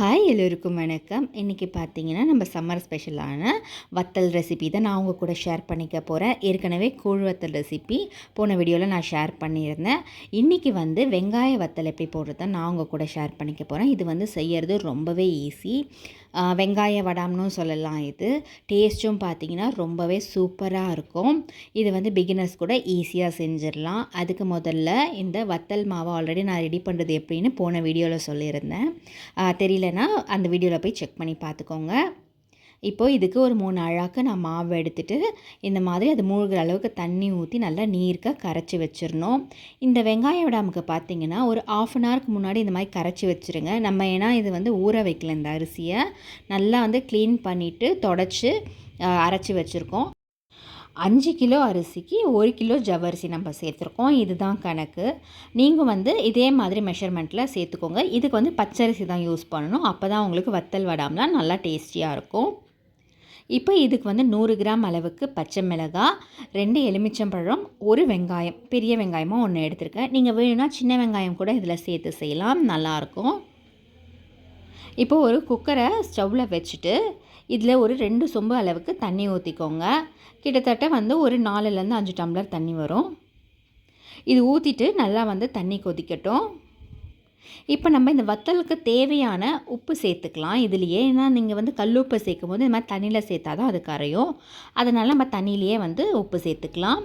Hi எல்லோருக்கும் வணக்கம். இன்றைக்கி பார்த்தீங்கன்னா நம்ம சம்மர் ஸ்பெஷலான வத்தல் ரெசிபி தான் நான் உங்கள் கூட ஷேர் பண்ணிக்க போகிறேன் ஏற்கனவே கூழ் வத்தல் ரெசிபி போன வீடியோவில் நான் ஷேர் பண்ணியிருந்தேன். இன்றைக்கி வந்து வெங்காய வத்தல் எப்படி போடுறது நான் உங்கள் கூட ஷேர் பண்ணிக்க போகிறேன் இது வந்து செய்யறது ரொம்பவே ஈஸி வெங்காய வடாம்னு சொல்லலாம் இது. டேஸ்ட்டும் பார்த்தீங்கன்னா ரொம்பவே சூப்பராக இருக்கும். இது வந்து பிகினர்ஸ் கூட ஈஸியாக செஞ்சிடலாம். அதுக்கு முதல்ல இந்த வத்தல் மாவை ஆல்ரெடி நான் ரெடி பண்ணுறது எப்படின்னு போன வீடியோவில் சொல்லியிருந்தேன். தெரியல இல்லைன்னா அந்த வீடியோவில் போய் செக் பண்ணி பார்த்துக்கோங்க. இப்போது இதுக்கு ஒரு மூணு அழாக்கு நான் மாவு எடுத்துட்டு இந்த மாதிரி அது மூழ்கிற அளவுக்கு தண்ணி ஊற்றி நல்லா நீர்க்க கரைச்சி வச்சிடணும். இந்த வெங்காய விடாமுக்கு பார்த்தீங்கன்னா ஒரு ஆஃப் அன் ஹவருக்கு முன்னாடி இந்த மாதிரி கரைச்சி வச்சுருங்க. நம்ம ஏன்னா இது வந்து ஊற வைக்கல இந்த அரிசியை. நல்லா வந்து க்ளீன் பண்ணிவிட்டு தொடச்சி அரைச்சி வச்சுருக்கோம். அஞ்சு கிலோ அரிசிக்கு ஒரு கிலோ ஜவ்வரிசி நம்ம சேர்த்துருக்கோம். இதுதான் கணக்கு. நீங்கள் வந்து இதே மாதிரி மெஷர்மெண்ட்டில் சேர்த்துக்கோங்க. இதுக்கு வந்து பச்சரிசி தான் யூஸ் பண்ணணும். அப்போ தான் உங்களுக்கு வத்தல் வடாமலாம் நல்லா டேஸ்டியாக இருக்கும். இப்போ இதுக்கு வந்து நூறு கிராம் அளவுக்கு பச்சை மிளகாய் ரெண்டு எலுமிச்சம்பழம் ஒரு வெங்காயம் பெரிய வெங்காயமாக ஒன்று எடுத்திருக்கேன். நீங்கள் வேணும்னா சின்ன வெங்காயம் கூட இதில் சேர்த்து செய்யலாம். நல்லாயிருக்கும் இப்போது ஒரு குக்கரை ஸ்டவ்வில் வச்சுட்டு இதில் ஒரு ரெண்டு சொம்பு அளவுக்கு தண்ணி ஊற்றிக்கோங்க கிட்டத்தட்ட வந்து ஒரு நாலுலேருந்து அஞ்சு டம்ளர் தண்ணி வரும். இது ஊற்றிட்டு நல்லா வந்து தண்ணி கொதிக்கட்டும். இப்போ நம்ம இந்த வத்தலுக்கு தேவையான உப்பு சேர்த்துக்கலாம். இதுலேயே ஏன்னா நீங்கள் வந்து கல்லுப்பு சேர்க்கும் போது இந்த மாதிரி தண்ணியில் சேர்த்தா தான் அது கரையும். அதனால் நம்ம தண்ணியிலேயே வந்து உப்பு சேர்த்துக்கலாம்.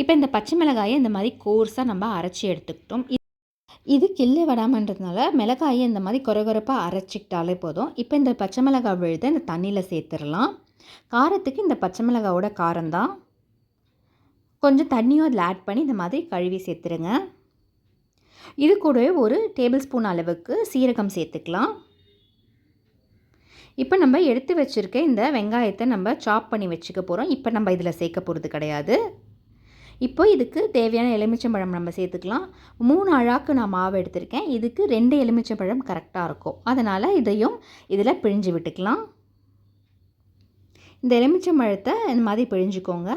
இப்போ இந்த பச்சை மிளகாயை இந்த மாதிரி கோர்ஸாக நம்ம அரைச்சி எடுத்துக்கிட்டோம். இது கிள்ளு வடாமன்றதுனால மிளகாயை இந்த மாதிரி குறகுறப்பாக அரைச்சிக்கிட்டாலே போதும். இப்போ இந்த பச்சை மிளகாய் விழுத இந்த தண்ணியில் சேர்த்துடலாம். காரத்துக்கு இந்த பச்சை மிளகாவோட காரம்தான் கொஞ்சம் தண்ணியும் அதில் ஆட் பண்ணி இந்த மாதிரி கழுவி சேர்த்துருங்க. இது கூடவே ஒரு டேபிள் ஸ்பூன் அளவுக்கு சீரகம் சேர்த்துக்கலாம். இப்போ நம்ம எடுத்து வச்சுருக்க இந்த வெங்காயத்தை நம்ம சாப் பண்ணி வச்சுக்க போகிறோம் இப்போ நம்ம இதில் சேர்க்க போகிறது கிடையாது. இப்போ இதுக்கு தேவையான எலுமிச்சம்பழம் நம்ம சேர்த்துக்கலாம். மூணு அழாக்கு நான் மாவு எடுத்திருக்கேன். இதுக்கு ரெண்டு எலுமிச்சம்பழம் கரெக்டாக இருக்கும். அதனால் இதையும் இதில் பிழிஞ்சு விட்டுக்கலாம். இந்த எலுமிச்சம்பழத்தை இந்த மாதிரி பிழிஞ்சுக்கோங்க.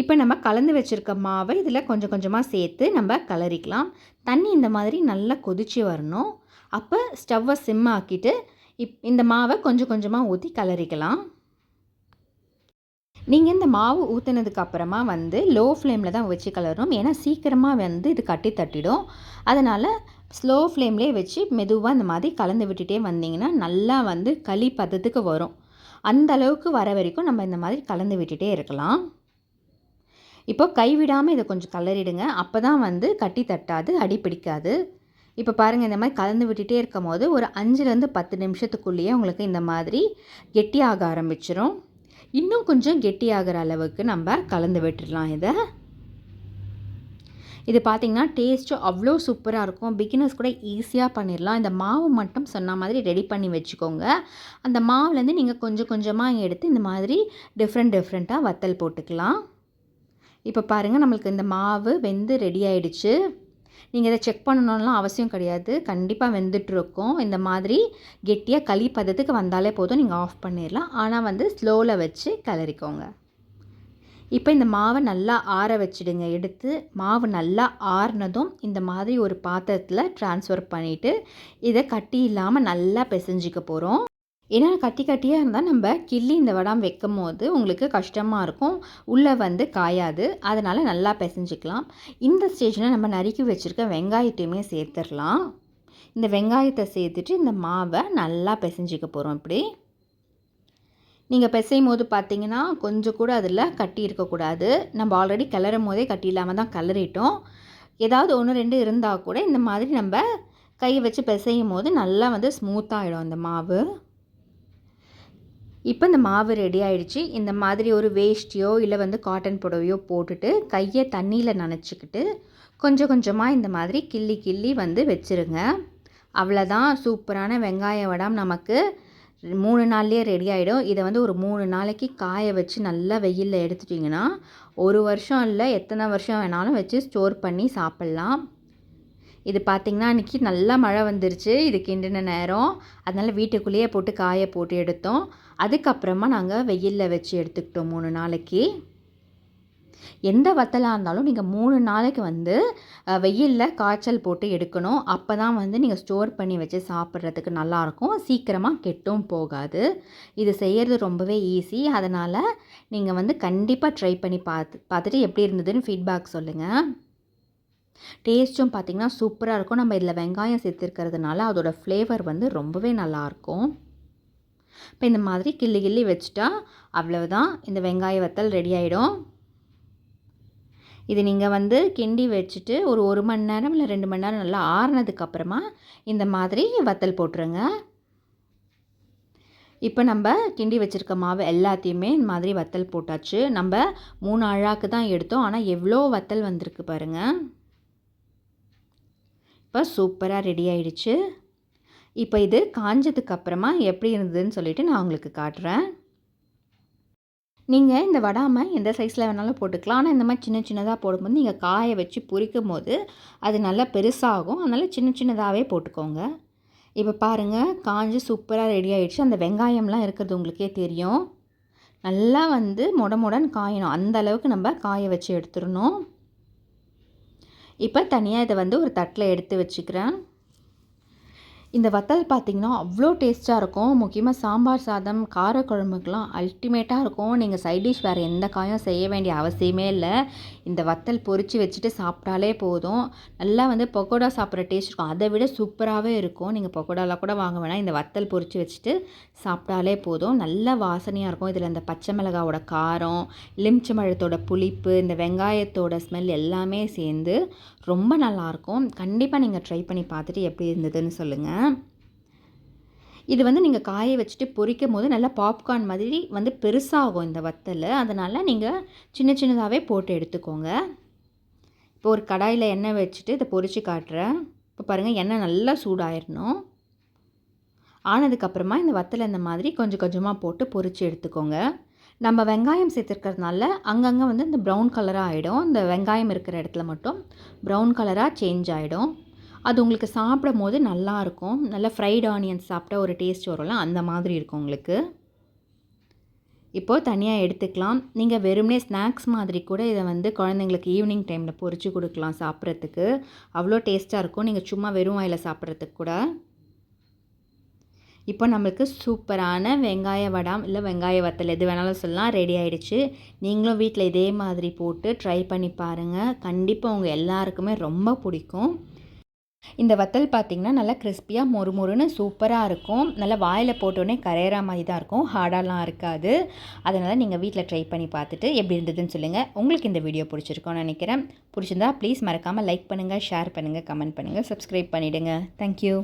இப்போ நம்ம கலந்து வச்சுருக்க மாவை இதில் கொஞ்சம் கொஞ்சமாக சேர்த்து நம்ம கலரிக்கலாம். தண்ணி இந்த மாதிரி நல்லா கொதிச்சு வரணும். அப்போ ஸ்டவ்வை சிம் ஆக்கிட்டு இப் இந்த மாவை கொஞ்சம் கொஞ்சமாக ஊற்றி கலரிக்கலாம். நீங்கள் இந்த மாவு ஊற்றுனதுக்கு அப்புறமா வந்து லோ ஃப்ளேமில் தான் வச்சு கலரணும். ஏன்னா சீக்கிரமாக வந்து இது கட்டி தட்டிடும். அதனால் ஸ்லோ ஃப்ளேம்லேயே வச்சு மெதுவாக இந்த மாதிரி கலந்து விட்டுட்டே வந்தீங்கன்னா நல்லா வந்து களி பதத்துக்கு வரும். அந்த அளவுக்கு வர வரைக்கும் நம்ம இந்த மாதிரி கலந்து விட்டுட்டே இருக்கலாம். இப்போ கைவிடாமல் இதை கொஞ்சம் கலரிடுங்க. அப்போ தான் வந்து கட்டி தட்டாது அடி பிடிக்காது. இப்போ பாருங்கள் இந்த மாதிரி கலந்து விட்டுட்டே இருக்கும் போது ஒரு அஞ்சுலேருந்து பத்து நிமிஷத்துக்குள்ளேயே உங்களுக்கு இந்த மாதிரி கெட்டியாக ஆரம்பிச்சிரும். இன்னும் கொஞ்சம் கெட்டியாகிற அளவுக்கு நம்ம கலந்து விட்டுடலாம் இதை. இது பார்த்திங்கன்னா டேஸ்ட்டும் அவ்வளோ சூப்பராக இருக்கும். பிகினர்ஸ் கூட ஈஸியாக பண்ணிடலாம். இந்த மாவு மட்டும் சொன்ன மாதிரி ரெடி பண்ணி வச்சுக்கோங்க. அந்த மாவுலேருந்து நீங்கள் கொஞ்சம் கொஞ்சமாக எடுத்து இந்த மாதிரி டிஃப்ரெண்ட் டிஃப்ரெண்ட்டாக வத்தல் போட்டுக்கலாம். இப்போ பாருங்கள் நம்மளுக்கு இந்த மாவு வெந்து ரெடி ஆயிடுச்சு. நீங்கள் இதை செக் பண்ணணும்லாம் அவசியம் கிடையாது. கண்டிப்பாக வெந்துட்டுருக்கும். இந்த மாதிரி கெட்டியாக களி பதத்துக்கு வந்தாலே போதும். நீங்கள் ஆஃப் பண்ணிடலாம் ஆனால் வந்து ஸ்லோவில் வச்சு கிளறிக்கோங்க. இப்போ இந்த மாவை நல்லா ஆற வச்சுடுங்க. எடுத்து மாவு நல்லா ஆறுனதும் இந்த மாதிரி ஒரு பாத்திரத்தில் ட்ரான்ஸ்ஃபர் பண்ணிவிட்டு இதை கட்டி இல்லாமல் நல்லா பிசைஞ்சிக்க போகிறோம் ஏன்னா கட்டி கட்டியாக இருந்தால் நம்ம கிள்ளி இந்த வடாம் வைக்கும் போது உங்களுக்கு கஷ்டமாக இருக்கும். உள்ளே வந்து காயாது. அதனால் நல்லா பிசைஞ்சிக்கலாம். இந்த ஸ்டேஜில் நம்ம நறுக்கி வச்சுருக்க வெங்காயத்தையுமே சேர்த்துடலாம். இந்த வெங்காயத்தை சேர்த்துட்டு இந்த மாவை நல்லா பிசைஞ்சிக்க போகிறோம் இப்படி. நீங்கள் பிசையும் போது பார்த்தீங்கன்னா கொஞ்சம் கூட அதில் கட்டி இருக்கக்கூடாது நம்ம ஆல்ரெடி கிளறும் போதே கட்டி இல்லாமல் தான் கிளறிட்டோம். ஏதாவது ஒன்று ரெண்டு இருந்தால் கூட இந்த மாதிரி நம்ம கையை வச்சு பிசையும் போது நல்லா வந்து ஸ்மூத்தாகிடும் அந்த மாவு. இப்போ இந்த மாவு ரெடி ஆயிடுச்சு. இந்த மாதிரி ஒரு வேஷ்டியோ இல்லை வந்து காட்டன் புடவையோ போட்டுட்டு கையை தண்ணியில் நனைச்சிக்கிட்டு கொஞ்சம் கொஞ்சமாக இந்த மாதிரி கிள்ளி கிள்ளி வந்து வச்சுருங்க. அவ்வளோதான் சூப்பரான வெங்காய வடம் நமக்கு. மூணு நாள்லேயே ரெடி ஆகிடும் இதை வந்து ஒரு மூணு நாளைக்கு காய வச்சு நல்லா வெயிலில் எடுத்துட்டிங்கன்னா ஒரு வருஷம் இல்லை எத்தனை வருஷம் வேணாலும் வச்சு ஸ்டோர் பண்ணி சாப்பிட்லாம். இது பார்த்திங்கன்னா இன்றைக்கி நல்லா மழை வந்துருச்சு. இது கிண்டின நேரம்? அதனால் வீட்டுக்குள்ளேயே போட்டு காய போட்டு எடுத்தோம். அதுக்கப்புறமா நாங்கள் வெயிலில் வச்சு எடுத்துக்கிட்டோம் மூணு நாளைக்கு. எந்த வத்தலாக இருந்தாலும் நீங்கள் மூணு நாளைக்கு வந்து வெயிலில் காய்ச்சல் போட்டு எடுக்கணும். அப்போ தான் வந்து நீங்கள் ஸ்டோர் பண்ணி வச்சு சாப்பிட்றதுக்கு நல்லாயிருக்கும். சீக்கிரமாக கெட்டும் போகாது. இது செய்கிறது ரொம்பவே ஈஸி. அதனால் நீங்கள் வந்து கண்டிப்பாக ட்ரை பண்ணி பார்த்து பார்த்துட்டு எப்படி இருந்ததுன்னு ஃபீட்பேக் சொல்லுங்கள் டேஸ்ட்டும் பார்த்திங்கன்னா சூப்பராக இருக்கும். நம்ம இதில் வெங்காயம் சேர்த்துருக்கிறதுனால அதோடய ஃப்ளேவர் வந்து ரொம்பவே நல்லாயிருக்கும். இப்போ இந்த மாதிரி கிள்ளி கிள்ளி வச்சுட்டா அவ்வளவுதான். இந்த வெங்காய வத்தல் ரெடி ஆகிடும் இது நீங்கள் வந்து கிண்டி வச்சுட்டு ஒரு ஒரு மணி நேரம் இல்லை ரெண்டு மணி நேரம் நல்லா ஆறுனதுக்கப்புறமா இந்த மாதிரி வத்தல் போட்டுருங்க. இப்போ நம்ம கிண்டி வச்சுருக்க மாவு எல்லாத்தையுமே இந்த மாதிரி வத்தல் போட்டாச்சு. நம்ம மூணு அழாக்கு தான் எடுத்தோம். ஆனால் எவ்வளோ வத்தல் வந்திருக்கு பாருங்கள் இப்போ சூப்பராக ரெடி ஆயிடுச்சு. இப்போ இது காஞ்சதுக்கு அப்புறமா எப்படி இருந்ததுன்னு சொல்லிவிட்டு நான் உங்களுக்கு காட்டுறேன். நீங்கள் இந்த வடாமல் எந்த சைஸில் வேணாலும் போட்டுக்கலாம். ஆனால் இந்த மாதிரி சின்ன சின்னதாக போடும்போது நீங்கள் காய வச்சு பொரிக்கும் போது அது நல்லா பெருசாகும். அதனால் சின்ன சின்னதாகவே போட்டுக்கோங்க. இப்போ பாருங்கள் காஞ்சி சூப்பராக ரெடி ஆகிடுச்சு அந்த வெங்காயம்லாம் இருக்கிறது உங்களுக்கே தெரியும். நல்லா வந்து மொட மொடன்னு காயணும். அந்த அளவுக்கு நம்ம காய வச்சு எடுத்துடணும். இப்போ தனியாக இதை வந்து ஒரு தட்டில் எடுத்து வச்சுக்கிறேன். இந்த வத்தல் பார்த்திங்கன்னா அவ்வளோ டேஸ்ட்டாக இருக்கும். முக்கியமாக சாம்பார் சாதம் காரக்குழம்புக்கெலாம் அல்டிமேட்டாக இருக்கும். நீங்கள் சைட் டிஷ் வேறு எந்த காயும் செய்ய வேண்டிய அவசியமே இல்லை. இந்த வத்தல் பொறிச்சு வச்சுட்டு சாப்பிட்டாலே போதும். நல்லா வந்து பக்கோடா சாப்பிட்ற டேஸ்ட் இருக்கும். அதை விட சூப்பராகவே இருக்கும். நீங்கள் பக்கோடாலாம் கூட வாங்க வேணாம். இந்த வத்தல் பொறிச்சு வச்சுட்டு சாப்பிட்டாலே போதும். நல்ல வாசனையாக இருக்கும். இதில் இந்த பச்சை மிளகாவோட காரம் எலுமிச்சம்பழத்தோட புளிப்பு இந்த வெங்காயத்தோட ஸ்மெல் எல்லாமே சேர்ந்து ரொம்ப நல்லாயிருக்கும் கண்டிப்பாக நீங்கள் ட்ரை பண்ணி பார்த்துட்டு எப்படி இருந்ததுன்னு சொல்லுங்கள் இது வந்து நீங்கள் காய வச்சுட்டு பொரிக்கும் போது நல்லா பாப்கார்ன் மாதிரி வந்து பெருசாகும் இந்த வத்தல். அதனால் நீங்கள் சின்ன சின்னதாகவே போட்டு எடுத்துக்கோங்க. இப்போ ஒரு கடாயில் எண்ணெய் வச்சுட்டு இதை பொரித்து காட்டுறேன். இப்போ பாருங்கள் எண்ணெய் நல்லா சூடாயிடணும் ஆனதுக்கப்புறமா இந்த வத்தல் இந்த மாதிரி கொஞ்சம் கொஞ்சமாக போட்டு பொரித்து எடுத்துக்கோங்க. நம்ம வெங்காயம் சேர்த்துருக்கிறதுனால அங்கங்கே வந்து இந்த ப்ரௌன் கலராக ஆகிடும் இந்த வெங்காயம் இருக்கிற இடத்துல மட்டும் ப்ரௌன் கலராக சேஞ்ச் ஆகிடும் அது உங்களுக்கு சாப்பிடும் போது நல்லாயிருக்கும் நல்லா ஃப்ரைட் ஆனியன்ஸ் சாப்பிட்டா ஒரு டேஸ்ட் வரும்ல அந்த மாதிரி இருக்கும் உங்களுக்கு. இப்போது தனியாக எடுத்துக்கலாம். நீங்கள் வெறுமனே ஸ்நாக்ஸ் மாதிரி கூட இதை வந்து குழந்தைங்களுக்கு ஈவினிங் டைமில் பொறிச்சு கொடுக்கலாம் சாப்பிட்றதுக்கு. அவ்வளோ டேஸ்ட்டாக இருக்கும். நீங்கள் சும்மா வெறும் வாயில் சாப்பிட்றதுக்கு கூட. இப்போ நம்மளுக்கு சூப்பரான வெங்காய வடாம் இல்லை வெங்காய வத்தல் எது வேணாலும் சொல்லலாம். ரெடி ஆகிடுச்சு நீங்களும் வீட்டில் இதே மாதிரி போட்டு ட்ரை பண்ணி பாருங்கள் கண்டிப்பாக உங்கள் எல்லாருக்குமே ரொம்ப பிடிக்கும். இந்த வத்தல் பார்த்திங்கன்னா நல்லா கிறிஸ்பியாக மொறு மொறுன்னு சூப்பராக இருக்கும். நல்லா வாயில் போட்டோடனே கரையிற மாதிரி தான் இருக்கும். ஹார்டாலாம் இருக்காது. அதனால் நீங்கள் வீட்டில் ட்ரை பண்ணி பார்த்துட்டு எப்படி இருந்ததுன்னு சொல்லுங்கள் உங்களுக்கு இந்த வீடியோ பிடிச்சிருக்கோன்னு நினைக்கிறேன். பிடிச்சிருந்தா ப்ளீஸ் மறக்காமல் லைக் பண்ணுங்கள் ஷேர் பண்ணுங்கள் கமெண்ட் பண்ணுங்கள் சப்ஸ்கிரைப் பண்ணிவிடுங்க தேங்க்யூ